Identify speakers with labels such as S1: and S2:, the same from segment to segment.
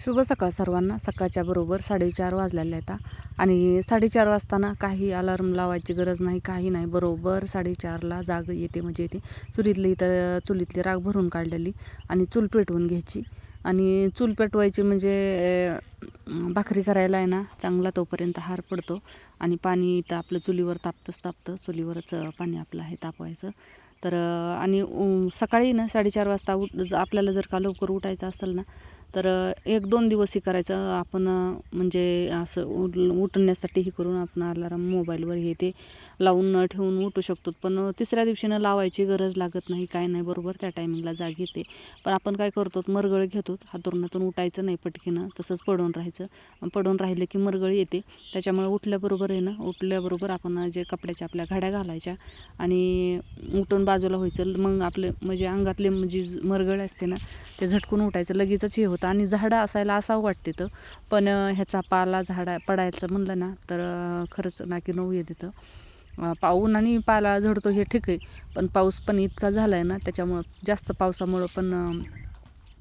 S1: शुभ सकाळ सर्वांना. सकाळच्या बरोबर साडेचार वाजलेल्या आहेत आणि साडेचार वाजताना काही अलार्म लावायची गरज नाही काही नाही. बरोबर साडेचारला जाग येते म्हणजे येते. चुलीतली तर चुलीतली राग भरून काढलेली आणि चूल पेटवून घ्यायची. आणि चूल पेटवायची म्हणजे भाकरी करायला आहे ना चांगला तोपर्यंत हार पडतो आणि पाणी इथं आपलं चुलीवर तापतंच तापतं. चुलीवरच पाणी आपलं आहे तापवायचं. तर आणि सकाळी ना साडेचार वाजता उठ आपल्याला जर का लवकर उठायचं असेल ना तर एक दोन दिवस हे करायचं. आपण म्हणजे असं उठ उठण्यासाठी हे करून आपण अलाराम मोबाईलवर हे ते लावून ठेवून उठू शकतो. पण तिसऱ्या दिवशीनं लावायची गरज लागत नाही काय नाही बरोबर? त्या टायमिंगला जाग येते. पण आपण काय करतो मरगळ घेतो. हातोरणातून उठायचं नाही पटकीनं तसंच पडून राहायचं. पडून राहिलं की मरगळ येते. त्याच्यामुळे उठल्याबरोबर आहे ना उठल्याबरोबर आपण जे कपड्याच्या आपल्या घड्या घालायच्या आणि उठून बाजूला व्हायचं. मग आपले म्हणजे अंगातले म्हणजे जी मरगळ असते ना ते झटकून उठायचं. लगेचच हे होतं. आणि झाडं असायला असावं वाटते तर पण ह्याचा पाला झाडा पडायचं म्हणलं ना तर खरंच नाकी नऊ येत तिथं पाऊन आणि पाला झडतो हे ठीक आहे पण पाऊस पण इतका झाला आहे ना त्याच्यामुळं जास्त पावसामुळं पण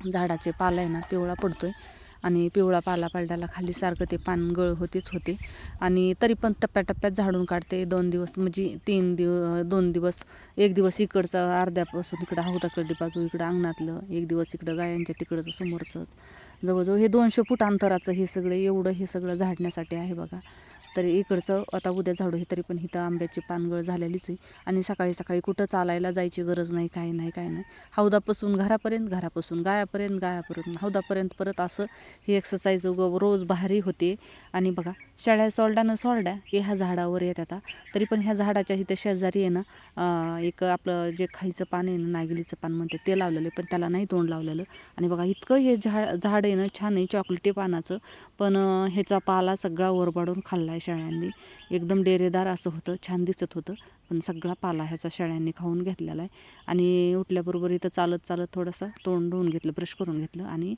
S1: झाडाचे पाला आहे ना पिवळा पडतो आहे आणि पिवळा पाला पडल्याला खाली सारखं ते पान गळ होतेच होते. आणि तरी पण टप्प्याटप्प्यात झाडून काढते. दोन दिवस म्हणजे तीन दिव दोन दिवस एक दिवस इकडचं अर्ध्यापासून इकडं हौदाकडली बाजू इकडं अंगणातलं एक दिवस इकडं गायांच्या तिकडचं समोरचं जवळजवळ हे दोनशे फूट अंतराचं हे सगळं एवढं हे सगळं झाडण्यासाठी आहे बघा. तरी इकडचं आता उद्या झाडू हे तरी पण इथं आंब्याची पानगळ झालेलीच आहे. आणि सकाळी सकाळी कुठं चालायला जायची गरज नाही काही नाही काय नाही. हौदापासून घरापर्यंत घरापासून गायापर्यंत गायापर्यंत हौदापर्यंत परत असं ही एक्सरसाइज रोज भारी होते. आणि बघा शाळ्या सोलडा न सोलड्या की ह्या झाडावर येत आता. तरी पण ह्या झाडाच्या इथं शेजारी आहे ना एक आपलं जे खायचं पान आहे ना नागिलीचं पान म्हणते ते लावलेलं पण त्याला नाही तोंड लावलेलं. आणि बघा इतकं हे झाड झाड आहे ना छान आहे चॉकलेटी पानाचं. पण ह्याचा पाला सगळा ओरबाडून खाल्ला आहे शेळ्यांनी. एकदम डेरेदार असं होतं छान दिसत होतं. पण सगळा पाला ह्याचा शेळ्यांनी खाऊन घेतलेला आहे. आणि उठल्याबरोबर इथं चालत चालत थोडंसं तोंड धुवून घेतलं ब्रश करून घेतलं. आणि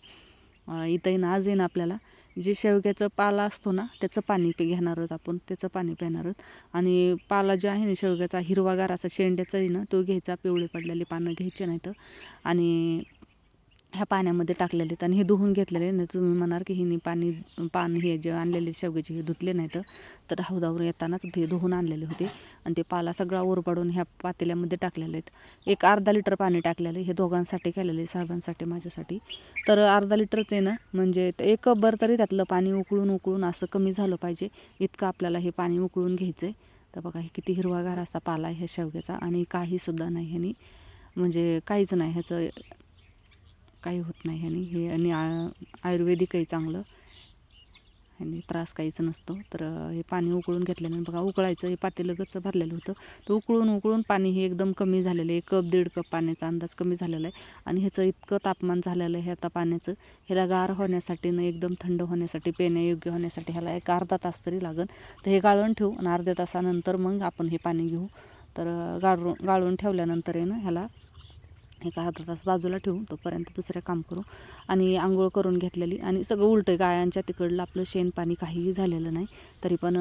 S1: इथं ना आज येईन आपल्याला. जे शेवग्याचं पाला असतो ना त्याचं पाणी पी घेणार आहोत आपण त्याचं पाणी पिणार आहोत. आणि पाला जो आहे ना शेवग्याचा हिरवागार असा शेंड्याचा आहे ना तो घ्यायचा पिवळे पडलेले पानं घ्यायचे नाहीत. आणि ह्या पाण्यामध्ये टाकलेले आहेत आणि हे धुवून घेतलेले नाही तुम्ही म्हणाल की हिने पाणी पान हे जे आणलेले शेवग्याचे हे धुतले नाहीत. तर हौदावर येतानाच ते धुवून आणलेले होते. आणि ते पाला सगळा ओरपाडून ह्या पातेल्यामध्ये टाकलेले आहेत. एक अर्धा लिटर पाणी टाकलेलं आहे. हे दोघांसाठी केलेलं आहे साहेबांसाठी माझ्यासाठी. तर अर्धा लिटरच आहे ना? म्हणजे एक कबर तरी त्यातलं पाणी उकळून उकळून असं कमी झालं पाहिजे. इतकं आपल्याला हे पाणी उकळून घ्यायचं आहे. तर बघा हे किती हिरवागार असा पाला आहे ह्या शेवग्याचा. आणि काहीसुद्धा नाही ह्यानी. म्हणजे काहीच नाही ह्याचं काही होत नाही आणि हे आणि आयुर्वेदिक आहे चांगलं. आणि त्रास काहीच नसतो. तर हे पाणी उकळून घेतल्याने बघा उकळायचं हे पातेलं गच्च भरलेलं होतं. तर उकळून उकळून पाणी हे एकदम कमी झालेलं आहे. एक कप दीड कप पाण्याचा अंदाज कमी झालेला आहे. आणि ह्याचं इतकं तापमान झालेलं आहे आता पाण्याचं. ह्याला गार होण्यासाठी न एकदम थंड होण्यासाठी पिण्यायोग्य होण्यासाठी ह्याला एक अर्धा तास तरी लागेल तर हे गाळून ठेवू आणि अर्ध्या तासानंतर मग आपण हे पाणी घेऊ. तर गाळून गाळून ठेवल्यानंतर आहे ना ह्याला एक अर्धा तास बाजूला ठेवून तोपर्यंत दुसरं काम करू. आणि आंघोळ करून घेतलेली. आणि सगळं उलटं गायांच्या तिकडलं आपलं शेण पाणी काहीही झालेलं नाही. तरी पण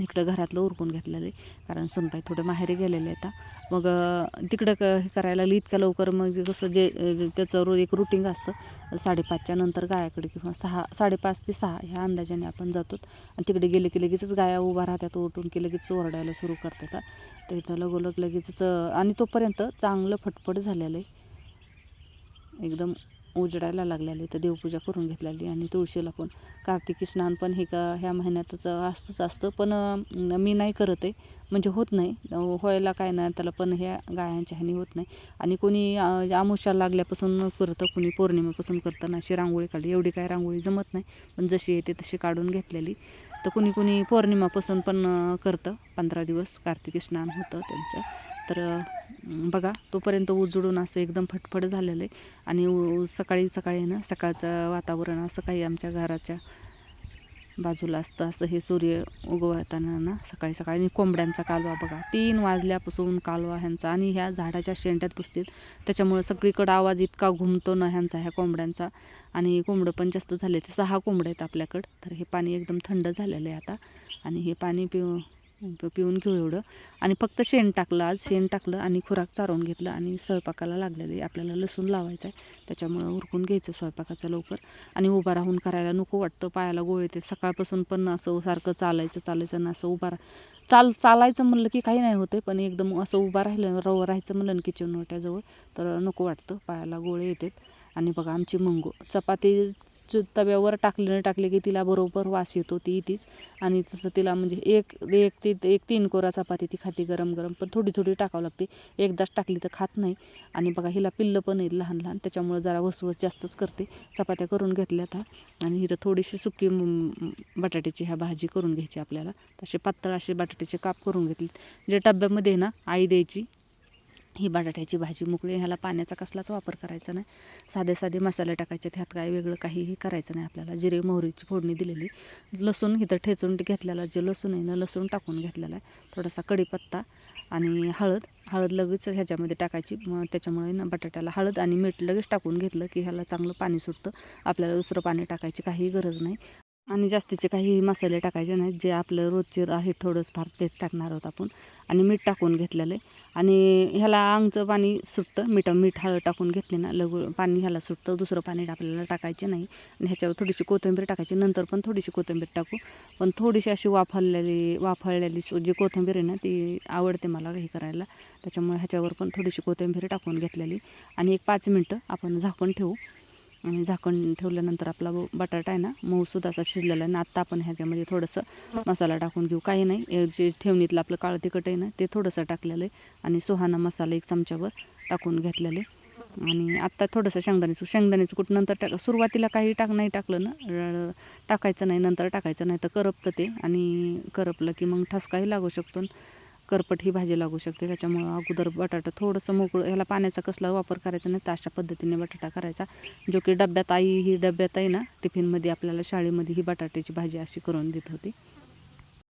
S1: इकडं घरातलं उरकून घेतलेलं आहे. कारण सुनपाई थोडे माहेरी गेलेले आहेत मग तिकडं क हे करायला लागली इतक्या लवकर मग जे कसं जे त्याचं रो एक रुटीन असतं साडेपाचच्या नंतर गायाकडे किंवा सहा साडेपाच ते सहा ह्या अंदाजाने आपण जातो. आणि तिकडे गेले की लगेचच गाया उभा राहतात उठून की लगेच ओरडायला सुरू करतात तर इथं लगोलग लगेचच आणि तोपर्यंत चांगलं फटफट झालेलं आहे. एकदम उजडायला लागलेली तर देवपूजा करून घेतलेली आणि तुळशीला पण कार्तिकी स्नान पण हे का ह्या महिन्यातच असतंच असतं. पण मी नाही करत आहे. म्हणजे होत नाही. व्हायला काय नाही. त्याला पण ह्या गायांच्या ह्यानी होत नाही. आणि कोणी अं, लागल्यापासून करतं कोणी पौर्णिमेपासून करतं अशी रांगोळी काढली. एवढी काय रांगोळी जमत नाही. पण जशी येते तशी काढून घेतलेली. तर कुणी कुणी पौर्णिमापासून पण करतं. पंधरा दिवस कार्तिकी स्नान होतं त्यांचं. तर बघा तोपर्यंत उजडून असं एकदम फटफट झालेलं आहे. आणि उ- सकाळी सकाळी ना सकाळचं वातावरण असं काही आमच्या घराच्या बाजूला असतं. असं हे सूर्य उगवताना ना सकाळी सकाळी. आणि कोंबड्यांचा कालवा बघा तीन वाजल्यापासून कालवा ह्यांचा. आणि ह्या झाडाच्या शेंड्यात बसतील त्याच्यामुळं सगळीकडं आवाज इतका घुमतो ना ह्यांचा ह्या कोंबड्यांचा. आणि कोंबडं पण जास्त झाले ते सहा कोंबड्या आहेत आपल्याकडं. तर हे पाणी एकदम थंड झालेलं आहे आता. आणि हे पाणी पिऊ पिऊन घेऊ एवढं. आणि फक्त शेण टाकलं आज शेण टाकलं आणि खुराक चारवून घेतलं आणि स्वयंपाकाला लागलेले आपल्याला लसूण लावायचं आहे. त्याच्यामुळं उरकून घ्यायचं स्वयंपाकाचं लवकर. आणि उभा राहून करायला नको वाटतं. पायाला गोळे येते सकाळपासून पण असं सारखं चालायचं चालायचं ना असं उभा रा- चाल चालायचं म्हणलं की काही नाही होते पण एकदम असं उभा राहिलं रव राहायचं म्हणलं ना किचन वाट्याजवळ. तर नको वाटतं. पायाला गोळे येतात. आणि बघा आमची मंगो चपाती तव्यावर टाकली नाही टाकली की तिला बरोबर वास येतो ती इथीच. आणि तसं तिला म्हणजे एक एक ती एक तीन कोरा चपाती ती खाते गरम गरम. पण थोडी थोडी टाकावं लागते. एकदाच टाकली तर खात नाही. आणि बघा हिला पिल्लं पण आहेत लहान लहान. त्याच्यामुळं जरा वसवस जास्तच करते. चपात्या करून घेतल्या आता. आणि इथं थोडीशी सुकी बटाट्याची ह्या भाजी करून घ्यायची आपल्याला. तसे पातळ असे बटाट्याचे काप करून घेतले. जे डब्यामध्ये ना आई द्यायची ही बटाट्याची भाजी मोकळी ह्याला पाण्याचा कसलाच वापर करायचा नाही. साधे साधे मसाले टाकायचे त्यात काय वेगळं काहीही करायचं नाही आपल्याला. जिरे मोहरीची फोडणी दिलेली. लसूण इथं ठेचून घेतलेला जे लसूण आहे ना लसूण टाकून घेतलेला आहे. थोडासा कढीपत्ता आणि हळद. हळद लगेच ह्याच्यामध्ये टाकायची. मग त्याच्यामुळे ना बटाट्याला हळद आणि मीठ लगेच टाकून घेतलं की ह्याला चांगलं पाणी सुटतं. आपल्याला दुसरं पाणी टाकायची काहीही गरज नाही. आणि जास्तीचे काही मसाले टाकायचे नाहीत. जे आपलं रोजचे आहे थोडंच फार तेच टाकणार आहोत आपण. आणि मीठ टाकून घेतलेलं आहे. आणि ह्याला आंगचं पाणी सुटतं. मीठ मीठ हळद टाकून घेतले ना लगू पाणी ह्याला सुटतं. दुसरं पाणी आपल्याला टाकायचे नाही. आणि ह्याच्यावर थोडीशी कोथिंबीर टाकायची. नंतर पण थोडीशी कोथिंबीर टाकू. पण थोडीशी अशी वाफळलेली वाफळलेली जी कोथिंबीर आहे ना ती आवडते मला हे करायला. त्याच्यामुळे ह्याच्यावर पण थोडीशी कोथिंबीर टाकून घेतलेली. आणि एक पाच मिनटं आपण झाकण ठेवू. आणि झाकण ठेवल्यानंतर आपला बटाटा आहे ना मऊसुद्धा असा शिजलेला आहे. ना आत्ता आपण ह्याच्यामध्ये थोडंसं मसाला टाकून घेऊ. काही नाही जे ठेवणीतलं आपलं काळं तिखट आहे ना ते थोडंसं टाकलेलं आहे. आणि सुहाना मसाला एक चमच्यावर टाकून घेतलेलं आहे. आणि आत्ता थोडंसं शेंगदाण्याचं शेंगदाण्याचं कुठं नंतर टाक सुरुवातीला काही टाक नाही टाकलं ना र- टाकायचं नाही नंतर टाकायचं नाही तर करपतं ते. आणि करपलं की मग ठसकाही लागू शकतो. करपट ही भाजी लागू शकते. त्याच्यामुळं अगोदर बटाटा थोडंसं मोकळं ह्याला पाण्याचा कसला वापर करायचा नाही तर अशा पद्धतीने बटाटा करायचा. जो की डब्यात आई ही डब्यात आहे ना टिफिनमध्ये आपल्याला शाळेमध्ये ही बटाट्याची भाजी अशी करून देत होती.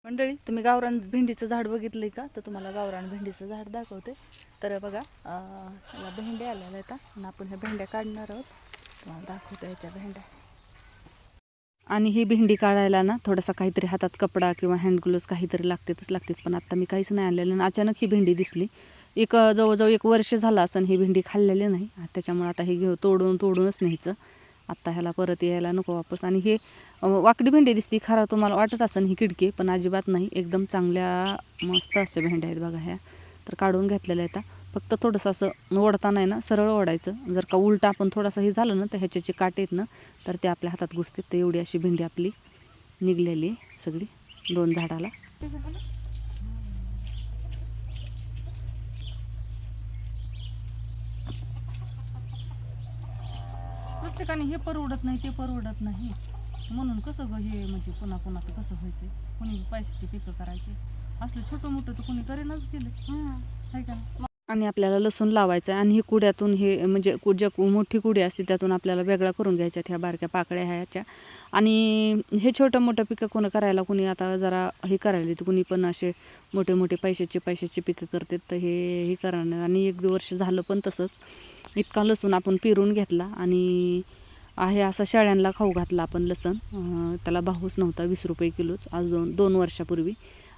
S1: मंडळी तुम्ही गावरान भेंडीचं झाड बघितलंय का? तर तुम्हाला गावरान भेंडीचं झाड दाखवते. तर बघा ह्याला भेंड्या आलेल्या आहेत आणि आपण ह्या भेंड्या काढणार आहोत. तुम्हाला दाखवतो ह्याच्या भेंड्या. आणि ही भेंडी काढायला ना थोडासा काहीतरी हातात कपडा किंवा हँड काहीतरी लागतातच लागतात. पण आत्ता मी काहीच नाही आणलेलं आणि अचानक ही भेंडी दिसली. एक जवळजवळ एक वर्ष झालं असं ही भेंडी खाल्लेली नाही. त्याच्यामुळे आता हे घेऊ तोडून तोडूनच न्यायचं. आत्ता ह्याला परत यायला नको वापस. आणि हे वाकडी भेंडी दिसती खरं तुम्हाला वाटत असेल ही किडकी पण अजिबात नाही. एकदम चांगल्या मस्त अशा भेंड्या आहेत बघा ह्या. तर काढून घेतलेल्या आहेत. आता. फक्त थोडंसं असं ओढताना आहे ना सरळ ओढायचं. जर का उलटा आपण थोडासा हे झालं ना तर ह्याचे जे काटे आहेत ना तर ते आपल्या हातात घुसतात. तर एवढी अशी भेंडी आपली निघलेली आहे सगळी दोन झाडाला. प्रत्येकाने हे परवडत नाही ते परवडत नाही. म्हणून कसं ग हे म्हणजे पुन्हा पुन्हा तर कसं व्हायचं? कोणी पैशाची पिकं करायची? असलं छोटं मोठं तर कोणी करेनच केलं. आहे का आणि आपल्याला लसूण लावायचं आहे. आणि हे कुड्यातून हे म्हणजे कु- ज्या कु- मोठी कुडी असते त्यातून आपल्याला वेगळा करून घ्यायच्यात ह्या बारक्या पाकळ्या ह्याच्या. आणि हे छोटं मोठं पिकं कोणी करायला कोणी आता जरा हे करायला तर कुणी पण असे मोठे मोठे पैशाचे पैशाचे पिकं करतात तर हे हे करणार. आणि एक वर्ष झालं पण तसंच. इतका लसूण आपण पिरून घेतला आणि आहे असा शेळ्यांना खाऊ घातला आपण लसण. त्याला भाऊच नव्हता वीस रुपये किलोच. आज दोन दोन वर्षापूर्वी.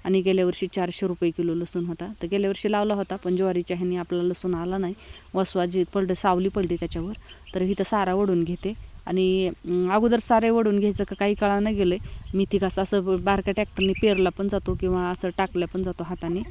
S1: आणि गेल्या वर्षी चारशे रुपये किलो लसूण होता. तर गेल्या वर्षी लावला होता पण ज्वारीच्या ह्याने आपला लसूण आला नाही. वसवा जी पडलं सावली पडली त्याच्यावर. तर ही तर सारा ओढून घेते. आणि अगोदर सारे ओढून घ्यायचं का काही काळा नाही गेलं मी ती कसं असं बारक्या ट्रॅक्टरने पेरला पण जातो किंवा असं टाकल्या पण जातो हाताने.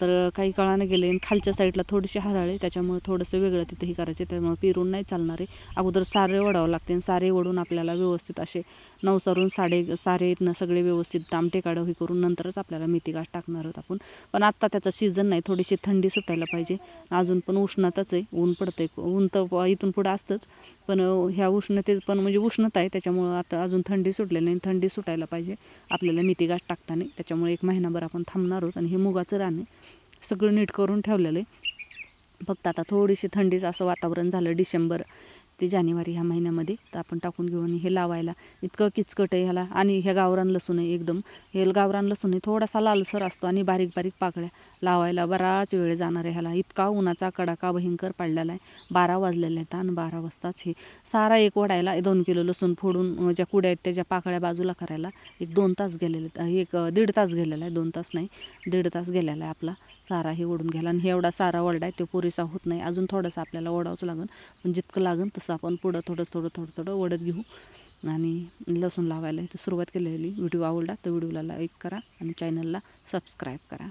S1: तर काही काळानं गेले आणि खालच्या साईडला थोडीशी हराळे त्याच्यामुळे थोडंसं वेगळं तिथं हे करायचे त्यामुळे पिरून नाही चालणारे. अगोदर सारे ओढावं लागते आणि सारे ओढून आपल्याला व्यवस्थित असे नवसारून साडे सारे इथनं सगळे व्यवस्थित तामटे काढं हे करून नंतरच आपल्याला मेथी घास टाकणार आहोत आपण. पण आत्ता त्याचा सीझन नाही थोडीशी थंडी सुटायला पाहिजे. अजून पण उष्णताच आहे ऊन पडतं आहे ऊन तर इथून पुढं असतंच. पण ह्या उष्णतेत पण म्हणजे उष्णता आहे त्याच्यामुळं आता अजून थंडी सुटलेली नाही थंडी सुटायला पाहिजे. आपल्याला मेथी घास टाकताना त्याच्यामुळे एक महिनाभर आपण थांबणार आहोत आणि हे मुगाचं रान आहे सगळं नीट करून ठेवलेलं आहे. फक्त आता थोडीशी थंडीचं असं वातावरण झालं डिसेंबर ते जानेवारी ह्या महिन्यामध्ये तर आपण टाकून घेऊ आणि हे लावायला. इतकं किचकट आहे ह्याला. आणि ह्या गावरान लसूण आहे एकदम. हे गावरान लसूण आहे थोडासा लालसर असतो आणि बारीक बारीक पाकळ्या लावायला बराच वेळ जाणार आहे ह्याला. इतका उन्हाचा कडाका भयंकर पडलेला आहे. बारा वाजलेला आहेत आणि बारा वाजताच हे सारा एक वडायला दोन किलो लसूण फोडून ज्या कुड्या आहेत त्याच्या पाकळ्या बाजूला करायला एक दोन तास गेलेले आहेत. एक दीड तास गेलेला आहे. दोन तास नाही दीड तास गेलेला आहे आपला. सारा हे ओढून घ्यायला. आणि हे एवढा सारा ओरडा आहे तो पुरेसा होत नाही. अजून थोडासा आपल्याला ओढावंच लागेल. पण जितकं लागेल तसं आपण पुढं थोडं थोडं थोडं थोडं ओढत घेऊ. आणि लसूण लावायला इथं सुरुवात केलेली. व्हिडिओ आवडला तर व्हिडिओला लाईक करा आणि चॅनलला सबस्क्राईब करा.